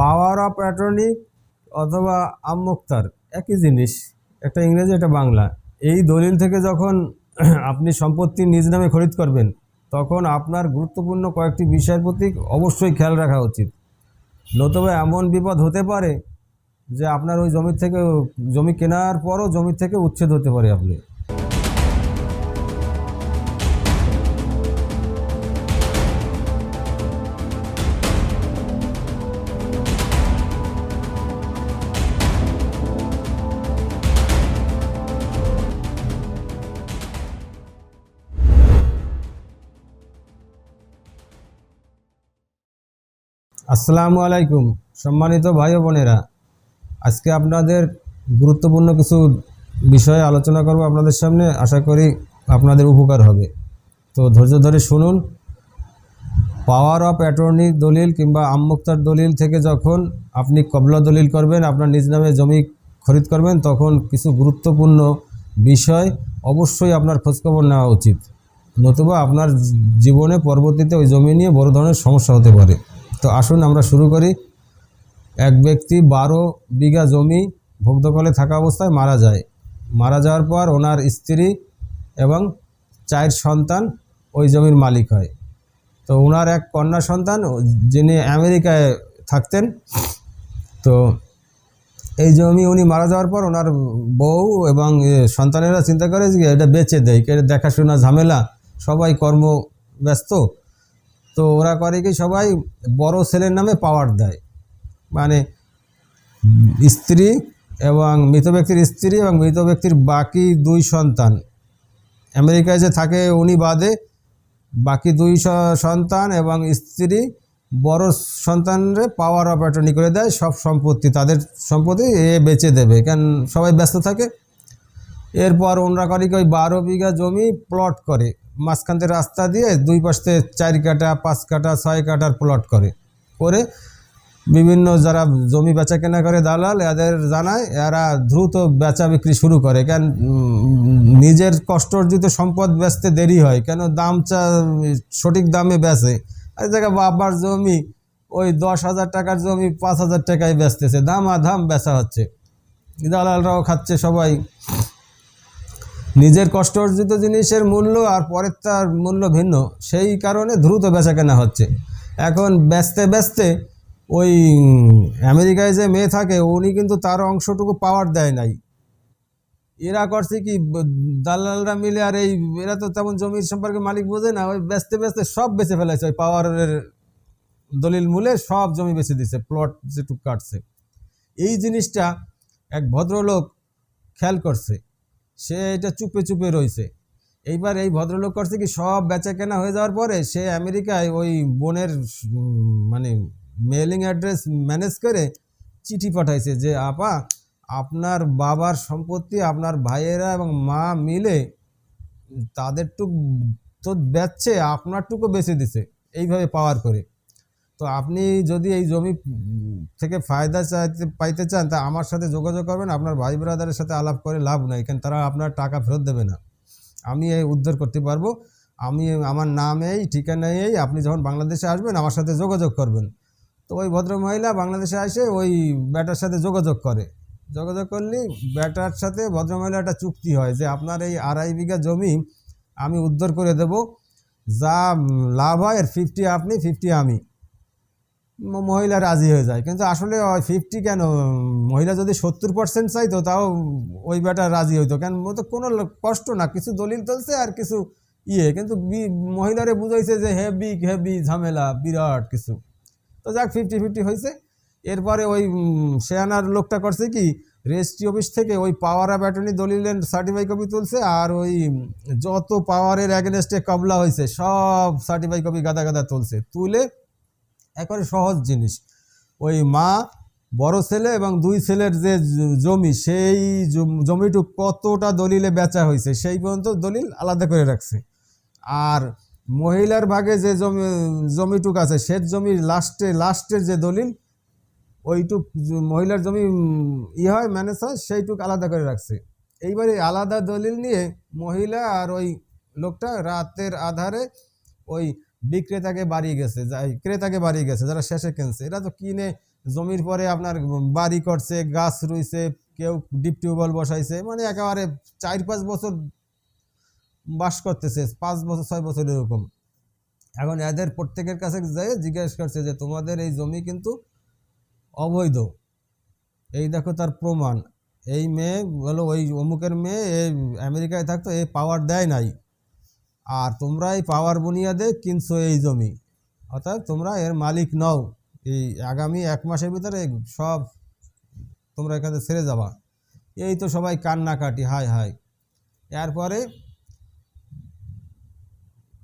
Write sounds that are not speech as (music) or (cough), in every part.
Power of attorney অথবা আমুক্তার একই জিনিস, একটা ইংরেজি, একটা বাংলা। এই দলিল থেকে যখন (clears throat) আপনি সম্পত্তি নিজ নামে খরিদ করবেন, তখন আপনার গুরুত্বপূর্ণ কয়েকটি বিষয়ের প্রতি অবশ্যই খেয়াল রাখা উচিত। নতুবা এমন বিপদ হতে পারে যে আপনার ওই জমি থেকে, জমি কেনার পরও জমি থেকে উচ্ছেদ হতে পারে আপনি। আসসালামু আলাইকুম, সম্মানিত ভাই বোনেরা। আজকে আপনাদের গুরুত্বপূর্ণ কিছু বিষয়ে আলোচনা করব আপনাদের সামনে। আশা করি আপনাদের উপকার হবে। তো ধৈর্য ধরে শুনুন। পাওয়ার অফ অ্যাটর্নি দলিল কিংবা আমমুক্তার দলিল থেকে যখন আপনি কবলা দলিল করবেন, আপনার নিজ নামে জমি খরিদ করবেন, তখন কিছু গুরুত্বপূর্ণ বিষয় অবশ্যই আপনার খোঁজখবর নেওয়া উচিত। নতুবা আপনার জীবনে পরবর্তীতে ওই জমি নিয়ে বড় ধরনের সমস্যা হতে পারে। তো আসুন আমরা শুরু করি। এক ব্যক্তি বারো বিঘা জমি ভোগদখলে থাকা অবস্থায় মারা যায়। মারা যাওয়ার পর ওনার স্ত্রী এবং চার সন্তান ওই জমির মালিক হয়। তো ওনার এক কন্যা সন্তান, যিনি আমেরিকায় থাকতেন। তো এই জমি উনি মারা যাওয়ার পর ওনার বউ এবং সন্তানেরা চিন্তা করে যে এটা বেচে দেয় কে দেখাশোনা ঝামেলা, সবাই কর্ম ব্যস্ত তো ওরা করে কি সবাই বড় ছেলের নামে পাওয়ার দেয়। মানে স্ত্রী এবং মৃত ব্যক্তির স্ত্রী এবং মৃত ব্যক্তির বাকি দুই সন্তান। আমেরিকায় যে থাকে উনি বাদে বাকি দুই সন্তান এবং স্ত্রী বড় সন্তানরে পাওয়ার অফ অ্যাটর্নি করে দেয়, সব সম্পত্তি, তাদের সম্পত্তি এ বেচে দেবে। কেন সবাই ব্যস্ত থাকে? এরপর ওনরা করে কি ওই বারো বিঘা জমি প্লট করে। মাঝখান থেকে রাস্তা দিয়ে দুই পাশে চার কাটা পাঁচ কাটা ছয় কাটার প্লট করে। করে বিভিন্ন যারা জমি বেচা কেনা করে দালাল, এদের জানায় এরা দ্রুত বেচা বিক্রি শুরু করে। কেন নিজের কষ্ট অর্জিত সম্পদ বেচতে দেরি হয়। কেন দাম চা, সঠিক দামে বেচে? আর জায়গায় বাবার জমি ওই দশ হাজার টাকার জমি পাঁচ হাজার টাকায় বেচতেছে। দাম আধাম বেচা হচ্ছে। দালালরাও খাচ্ছে সবাই। নিজের কষ্ট অর্জিত জিনিসের মূল্য আর পরের তার মূল্য ভিন্ন, সেই কারণে দ্রুত বেচা কেনা হচ্ছে। এখন ব্যস্তে ব্যস্তে ওই আমেরিকায় যে মেয়ে থাকে, উনি কিন্তু তার অংশটুকু পাওয়ার দেয় নাই। এরা করছে কি, দালালরা মিলে আর এই, এরা তো তেমন জমির সম্পর্কে মালিক বোঝে না, ওই ব্যস্তে ব্যস্তে সব বেচে ফেলেছে। ওই পাওয়ারের দলিল মূলে সব জমি বেচে দিছে প্লট যেটুকু কাটছে। এই জিনিসটা এক ভদ্রলোক খেয়াল করছে। সে এটা চুপে চুপে রয়েছে। এইবার এই ভদ্রলোক করছে কি, সব বেচা কেনা হয়ে যাওয়ার পরে সে আমেরিকায় ওই বোনের মানে মেলিং অ্যাড্রেস ম্যানেজ করে চিঠি পাঠাইছে যে, আপা, আপনার বাবার সম্পত্তি, আপনার ভাইয়েরা এবং মা মিলে তাদেরটুক তো বেচছে, আপনারটুকু বেছে দিছে। এইভাবে পাওয়ার করে। তো আপনি যদি এই জমি থেকে ফায়দা চাইতে, পাইতে চান, তা আমার সাথে যোগাযোগ করবেন। আপনার ভাই ব্রাদারের সাথে আলাপ করে লাভ নাই, কারণ তারা আপনার টাকা ফেরত দেবে না। আমি এই উদ্ধার করতে পারব। আমি, আমার নাম এই, ঠিকানা এই, আপনি যখন বাংলাদেশে আসবেন, আমার সাথে যোগাযোগ করবেন। তো ওই ভদ্র মহিলা বাংলাদেশে আসে, ওই ব্যাটার সাথে যোগাযোগ করে। যোগাযোগ করলে ব্যাটার সাথে ভদ্রমহিলা একটা চুক্তি হয় যে আপনার এই আড়াই বিঘা জমি আমি উদ্ধার করে দেব। যা লাভ হয় এর ফিফটি আপনি ফিফটি আমি। মহিলা রাজি হয়ে যায়। কিন্তু আসলে ফিফটি কেন? মহিলা যদি সত্তর পার্সেন্ট চাইতো তাও ওই বেটা রাজি হইতো। কেন? ও তো কোনো কষ্ট না। কিছু দলিল তুলছে আর কিছু ইয়ে। কিন্তু মহিলারে বুঝাইছে যে হেভি হেভি ঝামেলা বিরাট কিছু। তো যাক ফিফটি ফিফটি হয়েছে এরপরে ওই উম, শেয়ানার লোকটা করছে কি রেজিস্ট্রি অফিস থেকে ওই পাওয়ার অফ অ্যাটর্নি দলিলের সার্টিফাই কপি তুলছে আর ওই যত পাওয়ারের অ্যাগেনস্টে কবলা হয়েছে সব সার্টিফাই কপি গাদা গাদা তুলছে। তুলে একেবারে সহজ জিনিস। ওই মা, বড় ছেলে এবং দুই ছেলের যে জমি, সেই জমিটুক কতটা দলিলে বেচা হয়েছে, সেই পর্যন্ত দলিল আলাদা করে রাখছে। আর মহিলার ভাগে যে জমি, জমিটুক আছে সে জমির লাস্টে, লাস্টের যে দলিল, ওইটুক মহিলার জমি ই হয় ম্যানেজ হয়, সেইটুক আলাদা করে রাখছে। এইবারে আলাদা দলিল নিয়ে মহিলা আর ওই লোকটা রাতের আধারে ওই বিক্রেতাকে বাড়িয়ে গেছে ক্রেতাকে বাড়িয়ে গেছে, যারা শেষে কিনছে, এরা তো কিনে জমির পরে আপনার বাড়ি করছে, গাছ রুইছে, কেউ ডিপ টিউবওয়েল বসাইছে মানে একেবারে চার পাঁচ বছর বাস করতেছে, পাঁচ বছর, ছয় বছর এরকম। এখন এদের প্রত্যেকের কাছে যেয়ে জিজ্ঞেস করছে যে, তোমাদের এই জমি কিন্তু অবৈধ। এই দেখো তার প্রমাণ। এই মেয়ে বলো, ওই অমুকের মেয়ে এই আমেরিকায় থাকতো এই পাওয়ার দেয় নাই। আর তোমরা এই পাওয়ার বুনিয়াদে কিনছো এই জমি। অর্থাৎ তোমরা এর মালিক নও। এই আগামী এক মাসের ভিতরে সব তোমরা এখানে ছেড়ে যাবা। এই তো সবাই কান্নাকাটি, হায় হায়। এরপরে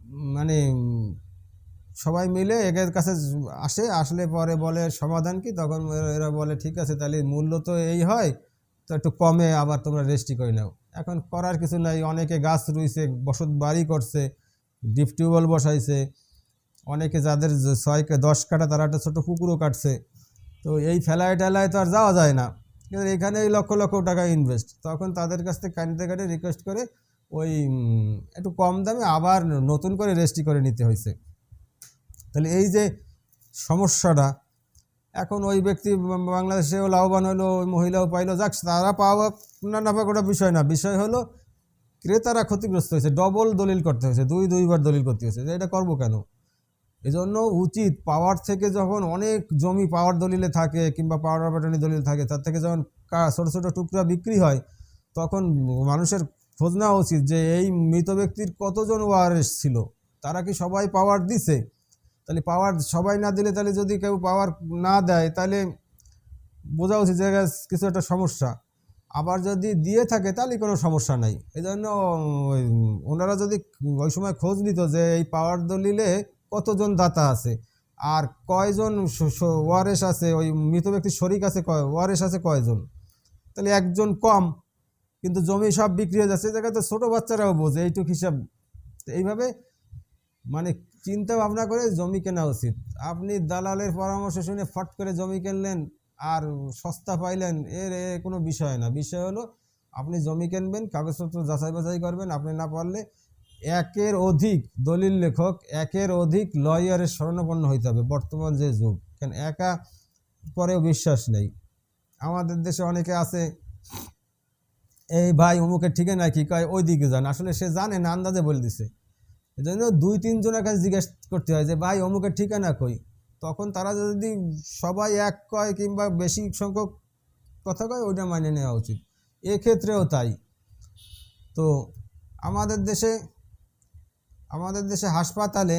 মানে সবাই মিলে একের কাছে আসে, আসলে পরে বলে সমাধান কি? তখন এরা- বলে, ঠিক আছে, তাহলে মূল্য তো এই হয়, তো একটু কমে আবার তোমরা রেজিস্ট্রি করে নাও। এখন করার কিছু নাই। অনেকে গাছ রুইছে, বসত বাড়ি করছে, ডিপ টিউবওয়েল বসাইছে। অনেকে যাদের ছয় দশ কাটা তারা একটা ছোটো পুকুরও কাটছে। তো এই ফেলায় টেলায় তো আর যাওয়া যায় না। কিন্তু এখানে লক্ষ লক্ষ টাকা ইনভেস্ট তখন তাদের কাছ থেকে কানিতে কাটে রিকোয়েস্ট করে ওই একটু কম দামে আবার নতুন করে রেজিস্ট্রি করে নিতে হয়েছে। তাহলে এই যে সমস্যাটা এখন ওই ব্যক্তি বাংলাদেশেও লাভবান হলো, ওই মহিলাও পাইলো, যাক, তারা পাওয়া না পাওয়া ওটা বিষয় না। বিষয় হলো, ক্রেতারা ক্ষতিগ্রস্ত হয়েছে ডবল দলিল করতে হয়েছে, দুই, দুইবার দলিল করতে হয়েছে, যে এটা করব কেন? এজন্য উচিত পাওয়ার থেকে যখন অনেক জমি পাওয়ার দলিলে থাকে কিংবা পাওয়ার অপারেটনি দলিল থাকে, তার থেকে যখন ছোটো ছোটো টুকরা বিক্রি হয়, তখন মানুষের খোঁজ নেওয়া উচিত যে এই মৃত ব্যক্তির কতজন ওয়ারেস ছিল? তারা কি সবাই পাওয়ার দিছে? তাহলে পাওয়ার সবাই না দিলে তাহলে যদি কেউ পাওয়ার না দেয়, তাহলে বোঝা উচিত যে কিছু একটা সমস্যা। আবার যদি দিয়ে থাকে, তাহলে কোনো সমস্যা নাই। এই জন্য ওনারা যদি ওই সময় খোঁজ নিত যে এই পাওয়ার দলিলে কতজন দাতা আছে, আর কয়জন ওয়ারেস আছে, ওই মৃত ব্যক্তির শরিক আছে কয় ওয়ারেস আছে কয়জন, তাহলে একজন কম, কিন্তু জমি সব বিক্রি হয়ে যাচ্ছে। এই জায়গাতে ছোটো বাচ্চারাও বোঝে, এইটুক হিসাব। তো এইভাবে মানে চিন্তা ভাবনা করে জমি কেনা উচিত। আপনি দালালের পরামর্শ শুনে ফট করে জমি কিনলেন আর সস্তা পাইলেন, এর, এ কোনো বিষয় না। বিষয় হলো, আপনি জমি কিনবেন, কাগজপত্র যাচাই বাছাই করবেন, আপনি না পারলে একের অধিক দলিল লেখক, একের অধিক লয়ারের শরণাপন্ন হইতে হবে বর্তমান যে যুগ। কেন একা পরেও বিশ্বাস নেই। আমাদের দেশে অনেকে আছে, এই ভাই অমুকের ঠিকানা কি কয় ওই দিকে যান। আসলে সে জানে না, আন্দাজে বলে দিছে। এই জন্য দুই, তিনজনের কাছে জিজ্ঞেস করতে হয় যে, ভাই, অমুকের ঠিকানা কই? তখন তারা যদি সবাই এক কয় কিংবা বেশি সংখ্যক কথা কয়, ওইটা মানে নেওয়া উচিত। এক্ষেত্রেও তাই। তো আমাদের দেশে আমাদের দেশে হাসপাতালে